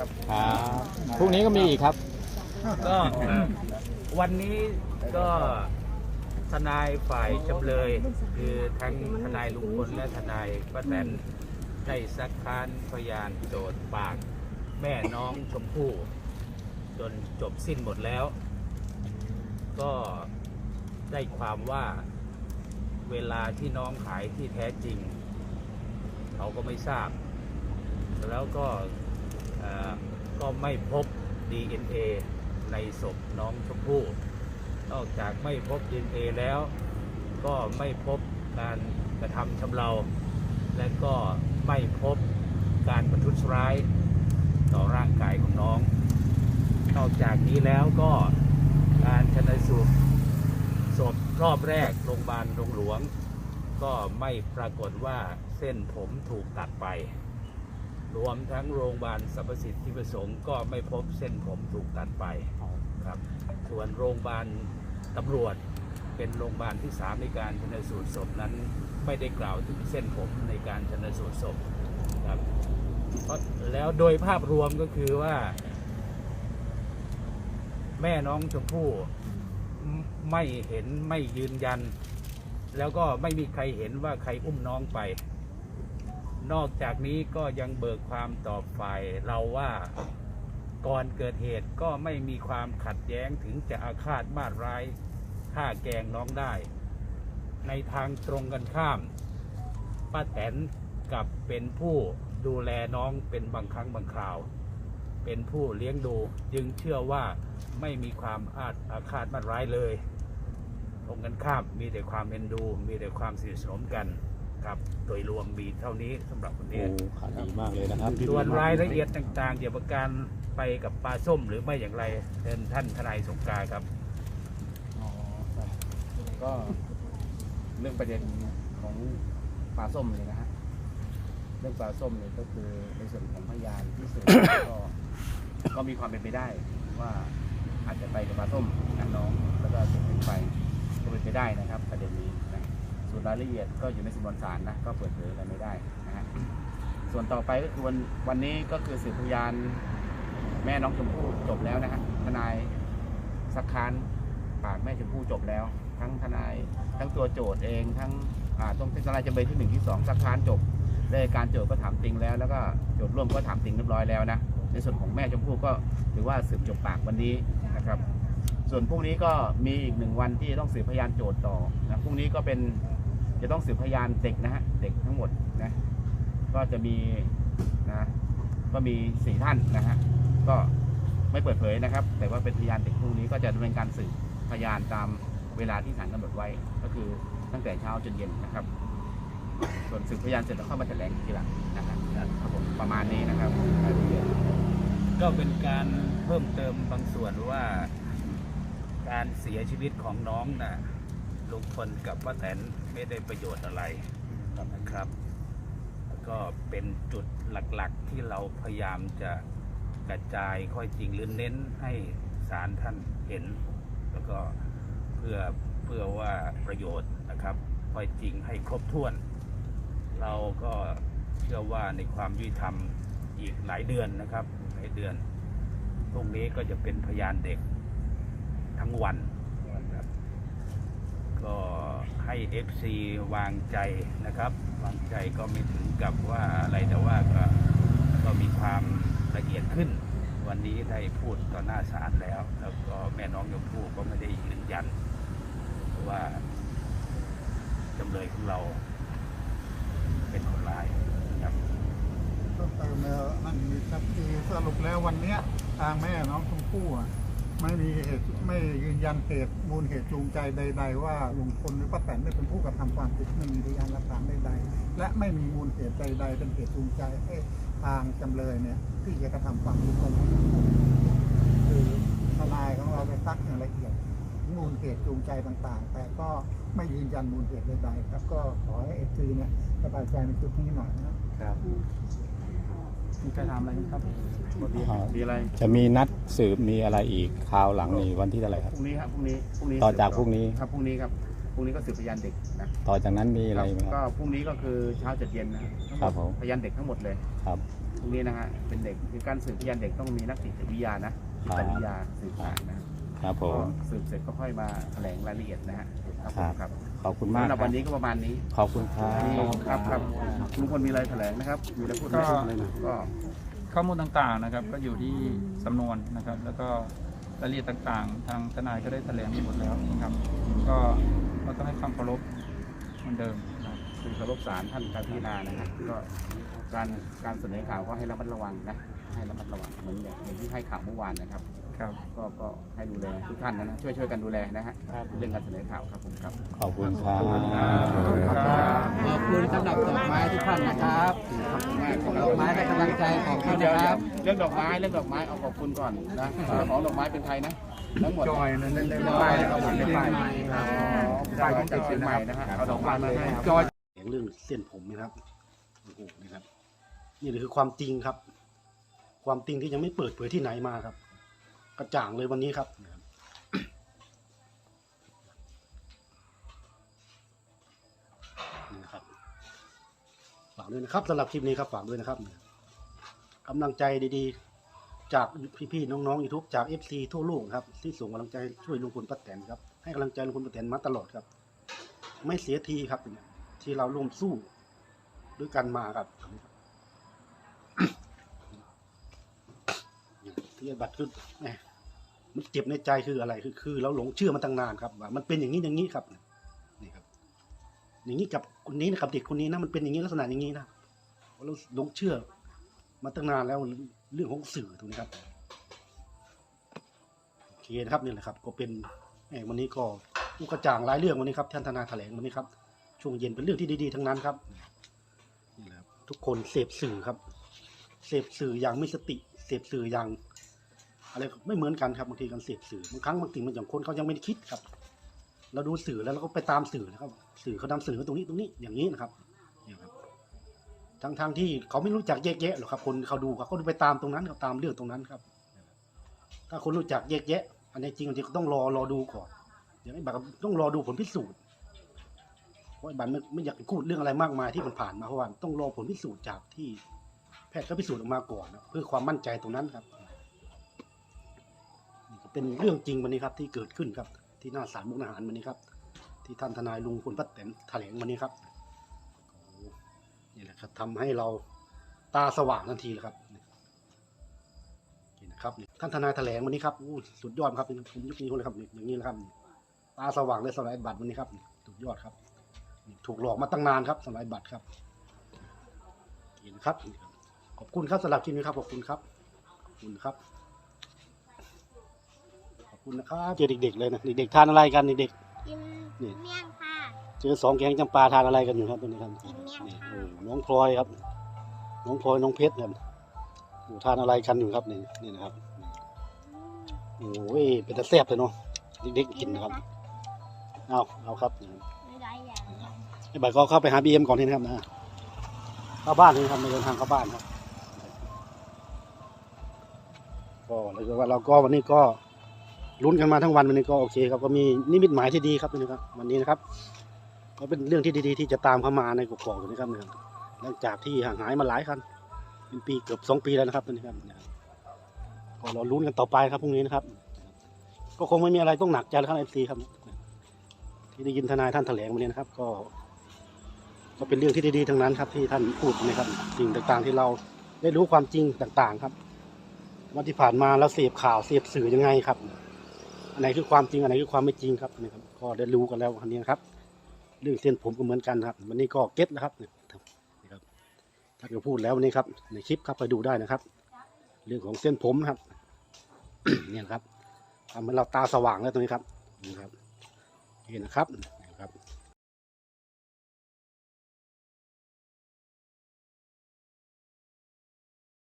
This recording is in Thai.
ครับ ครับพรุ่งนี้ก็มีอีกครับ ก็วันนี้ก็ทนายฝ่ายจำเลย คือทั้งทนายลุงพลและทนายป้าแตนได้ซักค้านพยานโจทย์ปาก แม่น้องชมพู่จนจบสิ้นหมดแล้ว ก็ได้ความว่าเวลาที่น้องหายที่แท้จริง เขาก็ไม่ทราบ แล้วก็เอ่อ ก็ไม่พบ DNA ในศพน้องชมพู่นอกจากไม่พบ DNA แล้ว ก็ไม่พบการกระทำชำเราและก็ไม่พบการประทุษร้ายต่อร่างกายของน้อง นอกจากนี้แล้วก็การชนสูตรศพรอบแรกโรงพยาบาลโรงหลวง ก็ไม่ปรากฏว่าเส้นผมถูกตัดไป รวมทั้งโรงพยาบาลสรรพสิทธิประสงค์ก็ไม่พบเส้นผมถูกตัดไปครับ ส่วนโรงพยาบาลตำรวจเป็นโรงพยาบาลที่สามในการชนสูตรศพนั้น ไม่ได้กล่าวถึงเส้นผมในการชนสูตรศพครับเพราะแล้วโดยภาพรวมก็คือว่า แม่น้องชมพู่ไม่ไม่เห็นไม่ยืนยัน แล้วก็ไม่มีใครเห็นว่าใครอุ้มน้องไป นอกจากนี้ก็ยังเบิกความต่อฝ่ายเราว่าก่อนเกิดเหตุก็ไม่มีความขัดแย้งถึงจะอาฆาตมาดร้ายฆ่าแกงน้องได้ ในทางตรงกันข้าม ป้าแตนกลับเป็นผู้ดูแลน้องเป็นบางครั้งบางคราว เป็นผู้เลี้ยงดูจึงเชื่อว่าไม่มีความอาฆอาฆาตมาดร้ายเลย ตรงกันข้ามมีแต่ความเอ็นดู มีแต่ความสนิทสนมกัน ครับ โดยรวมมีเท่านี้สำหรับวันโอ้นี้ข่าวดีมากเลยนะครับส่วนรายละเอียดต่างๆ เกี่ยวกับการไปกับปลาส้มหรือไม่อย่างไรเชิญท่านทนายสงกรารครับ อ๋อครับก็เรื่องประเด็นของปลาส้มเลยนะฮะเรื่องปลาส้มเนี่ยก็คือในส่วนของพยานที่สืบ ก็ก็มีความเป็นไปได้ว่าอาจจะไปกับปลาส้มนางน้องแล้วก็เสียชีวิตไปก็เป็นไปได้นะครับ ประเด็นนี้นะ ส่วนรายละเอียดก็อยู่ในสำนวนศาลนะก็เปิดเผยกันไม่ได้นะฮะส่วนต่อไปก็คือวันวันนี้ก็คือสืบพยานแม่น้องชมพู่จบแล้วนะฮะทนายสักคานปากแม่ชมพู่จบแล้ว ทั้งทนายทั้งตัวโจทย์เอง ทั้งอ่าต้องทนายจำเลยที่หนึ่งที่สองสักคานจบและการโจทย์ก็ถามติงแล้วแล้วก็โจทย์ร่วมก็ถามติงเรียบร้อยแล้วนะในส่วนของแม่ชมพู่ก็ถือว่าสืบจบปากวันนี้นะครับ ส่วนพรุ่งนี้ก็มีอีกหนึ่งวันที่ต้องสืบพยานโจทย์ต่อนะพรุ่งนี้ก็เป็น จะต้องสืบพยานเด็กนะฮะเด็กทั้งหมดนะก็จะมีนะก็มีสี่ท่านนะฮะก็ไม่เปิดเผยนะครับ แต่ว่าเป็นพยานเด็กพรุ่นี้ก็จะดำเนินการสืบพยานตามเวลาที่ศาลกำหนดไว้ ก็คือตั้งแต่เช้าจนเย็นนะครับ ส่วนสืบพยานเสร็จแล้วเข้ามาแถลงทีหลังนะครับครับผมประมาณนี้นะครับรายละเอียดก็เป็นการเพิ่มเติมบางส่วนว่า การเสียชีวิตของน้องน่ะลุงพลกับป้าแตน ไม่ได้ประโยชน์อะไรนะครับแล้วก็เป็นจุดหลักๆที่เราพยายามจะกระจายข้อจริงหรือเน้นให้ศาลท่านเห็น แล้วก็เพื่อเพื่อว่าประโยชน์นะครับข้อจริงให้ครบถ้วน เราก็เชื่อว่าในความยุติธรรมอีกหลายเดือนนะครับ หลายเดือนพรุ่งนี้ก็จะเป็นพยานเด็กทั้งวันนะครับก็ ให้ FC วางใจนะครับ วางใจก็ไม่ถึงกับว่าอะไรแต่ว่าก็ก็มีความละเอียดขึ้น วันนี้ได้พูดต่อหน้าศาลแล้ว แล้วก็แม่น้องยมพู่ก็ไม่ได้ยืนยัน ว่าจำเลยของเราเป็นคนร้ายนะครับก็เติมแล้วนั่นนี่ครับคือสรุปแล้ววันเนี้ยทางแม่น้องชมพู่อะ ไม่มีเหตุไม่ยืนยันเหตุมูลเหตุจูงใจใด ๆ ว่าลุงพลหรือป้าแตนได้เป็นผู้กระทำความผิดไม่มีพยานหลักฐานใดๆและไม่มีมูลเหตุใด ๆ เป็นเหตุจูงใจให้ทางจำเลยเนี่ยที่จะกระทำความผิดของน้องชมพู่คือทนายของเราไปซักอย่างละเอียดมูลเหตุจูงใจต่างๆ แต่ก็ไม่ยืนยันมูลเหตุใดๆครับก็ขอให้เอฟซีเนี่ยสบายใจในจุดนี้หน่อยนะครับครับมีใครถามอะไรครับ มีอะไรจะมีนัดสืบมีอะไรอีกคราวหลังนี่วันที่เท่าไหร่คพรับรุ่งนี้ครับพรุ่งนี้พรุ่งนี้ต่อจากพรุ่งนี้ ครับพรุ่งนี้ครับพรุ่งนี้ก็สืบพยานเด็กนะต่อจากนั้นมีอะไรไหมคก็รับ พรุ่งนี้ก็คือเช้าเจ็ดเย็นนะครับครับผม พยานเด็กทั้งหมดเลยครับพวกนี้นะฮะเป็นเด็กคือการสืบพยานเด็กต้องมีนักจิตวิทยานะจิตวิทยาสืบสานนะครับผม ก็สืบเสร็จก็ค่อยมาแถลงรายละเอียดนะฮะครับผมครับขอบคุณมากสำหรับครัวับนนี้ก็ประมาณนี้ ขอบคุณครับ ครับครับลุงพลมีอะไรแถลงนะครับ มีอะไรพูดไหมก็ก็ ข้อมูลต่างๆนะครับ ก็อยู่ที่สำนวนนะครับ แล้วก็รายละเอียดต่างๆ ทางทนายก็ได้แถลงไปหมดแล้วนะครับ ก็เราต้องให้ความเคารพเหมือนเดิมนะครับ คือเคารพศาลท่านการพิจารณานะฮะก็การการเสนอข่าวก็ให้ระมัดระวังนะให้ระมัดระวังเหมือนอย่างอย่างที่ให้ข่าวเมื่อวานนะครับ ครับ ก็ก็ให้ดูแลทุกท่านนะนะช่วยช่วยกันดูแลนะฮะเรื่องการเสนอข่าวครับผมครับ ขอบคุณครับ ขอบคุณ สำหรับดอกไม้ทุกท่านนะครับดอกไม้และกำลังใจของท่านเดี๋ยวนะครับ เรื่องดอกไม้เรื่องดอกไม้เอาขอบคุณก่อนนะเจ้าของดอกไม้เป็นใครนะทั้งหมดจอยนั่นเล่นเป็นป้ายนะครับผมเป็นป้ายป้ายของจากเชียงใหม่นะฮะเอาดอกไม้มาให้ครับจอยเสียงเรื่องเส้นผมนะครับโอ้โหนะครับ นี่คือความจริงครับ ความจริงที่ยังไม่เปิดเผยที่ไหนมาครับ กระจ่างเลยวันนี้ครับากด้วยนะครับสำหรับคลิปนี้ครับฝากด้วยนะครับกำลังใจดีๆ จากพี่ๆน้องๆยูทูบจากเอฟซีทั่วโลกครับที่ส่งกำลังใจช่วยลุงพลป้าแตนครับให้กำลังใจลุงพลป้าแตนมาตลอดครับ ไม่เสียทีครับที่เราร่วมสู้ด้วยกันมาครับที่บัตรคือมมันเจ็บในใจคืออะไรคือคือเราหลงเชื่อมาตั้งนานครับว่ามันเป็นอย่างนี้อย่างนี้ครับนี่ครับ อย่างนี้กับคนนี้นะครับเด็กคนนี้นะมันเป็นอย่างนี้ลักษณะอย่างนี้นะเราหลงเชื่อมาตั้งนานแล้วเรื่องของสื่อถูกไหมครับโอเคนะครับนี่แหละครับ ก็เป็นแหมวันนี้ก็ลูกกระจ่างหลายเรื่องวันนี้ครับท่านทนายแถลงวันนี้ครับช่วงเย็นเป็นเรื่องที่ดีๆทั้งนั้นครับนี่แหละทุกคนเสพสื่อครับ เสพสื่ออย่างไม่สติ เสพสื่ออย่างอะไรไม่เหมือนกันครับบางทีการเสพสื่อบางครั้งบางสิ่งบางอย่างคนเขายังไม่ได้คิดครับ เราดูสื่อแล้วเราก็ไปตามสื่อนะครับ สื่อเขานำสื่อตรงนี้ตรงนี้อย่างนี้นะครับเนี่ยครับทั้งทางๆที่เขาไม่รู้จักแยกแยะหรอกครับคนเขาดูเขาก็ไปตามตรงนั้นเขาตามเรื่องตรงนั้นครับ ถ้าคนรู้จักแยกแยะ อันนี้จริงบางต้องรอรอดูก่อนอย่างนี้แบบต้องรอดูผลพิสูจน์เพราะไอ้บันไม่ไม่อยากพูดเรื่องอะไรมากมายที่มันผ่านมาเพราะว่าต้องรอผลพิสูจน์จากที่แพทย์ก็พิสูจน์ออกมาก่อนนะเพื่อความมั่นใจตรงนั้นครับนี่เป็นเรื่องจริงวันนี้ครับที่เกิดขึ้นครับ ที่หน้าศาลมุกดาหารวันนี้ครับ ที่ท่านทนายลุงพลป้าแตนแถลงวันนี้ครับนี่แหละครับทำให้เราตาสว่างทันทีเลยครับนี่นะครับท่านทนายแถลงวันนี้ครับสุดยอดครับผมยกนิ้วเลยครับอย่างนี้นะครับตาสว่างเลยสำหรับไอ้บัตรวันนี้ครับสุดยอดครับ ถูกหลอกมาตั้งนานครับสำหรับไอ้บัตรครับเห็นะครับขอบคุณครับสำหรับคลิปนี้ครับขอบคุณครับขอบคุณครับ คุณนะครับเจอเด็กๆเลยนะเด็กๆทานอะไรกันเด็ก กินนี่ เมี่ยงค่ะ ๆเจอสองแกงจำปาทานอะไรกันอยู่ครับตรงนี้ครับกินเมี่ยงนี่ค่ะโอ้น้องพลอยครับ น้องพลอยน้องเพชรครับอยู่ทานอะไรกันอยู่ครับนี่นี่นะครับโอ้ยเป็นตะแซ่บเลยเนาะเด็กๆกินนะครับเอาเอาครับไม่ได้อย่างไอ้บัตรก็เข้าไปหาบีเอ็มก่อนนี่นะครับนะเข้าบ้านนี่ครับไม่เดินทางเข้าบ้านครับก็เลยว่าเราก็วันนี้ก็ ลุ้นกันมาทั้งวันวันนี้ก็โอเคครับก็มีนิมิตหมายที่ดีครับนนี้ครับวันนี้นะครับ ก็เป็นเรื่องที่ดีๆ ที่จะตามเข้ามาในกกอกนะครับนะครับหลังจากที่ห่างหายมาหลายคันเป็นปีเกือบสองปีแล้วนะครับนนี้ครับนะครับก็เราลุ้นกันต่อไปครับพรุ่งนี้นะครับ ก็คงไม่มีอะไรต้องหนักใจแล้วครับเอฟซีครับ ที่ได้ยินทนายท่านแถลงวันนี้นะครับ ก็ ก็เป็นเรื่องที่ดีๆทั้งนั้นครับ ที่ท่านพูดนะครับสิ่งต่างๆที่เราได้รู้ความจริงต่างๆครับวันที่ผ่านมาเราเสพข่าวเสพสื่อยังไงครับ ไหนคือความจริงอันไหนคือความไม่จริงครับนะครับก็ได้รู้กันแล้ววันนี้ครับ เรื่องเส้นผมก็เหมือนกันครับ วันนี้ก็เก็ตแล้วครับนี่ครับท่านก็พูดแล้ววันนี้ครับ ในคลิปครับไปดูได้นะครับ เรื่องของเส้นผมนะครับเนี่ยนครับทำให้เราตาสว่างแล้วตรงนี้ครับนี่ครับนี่นะครับ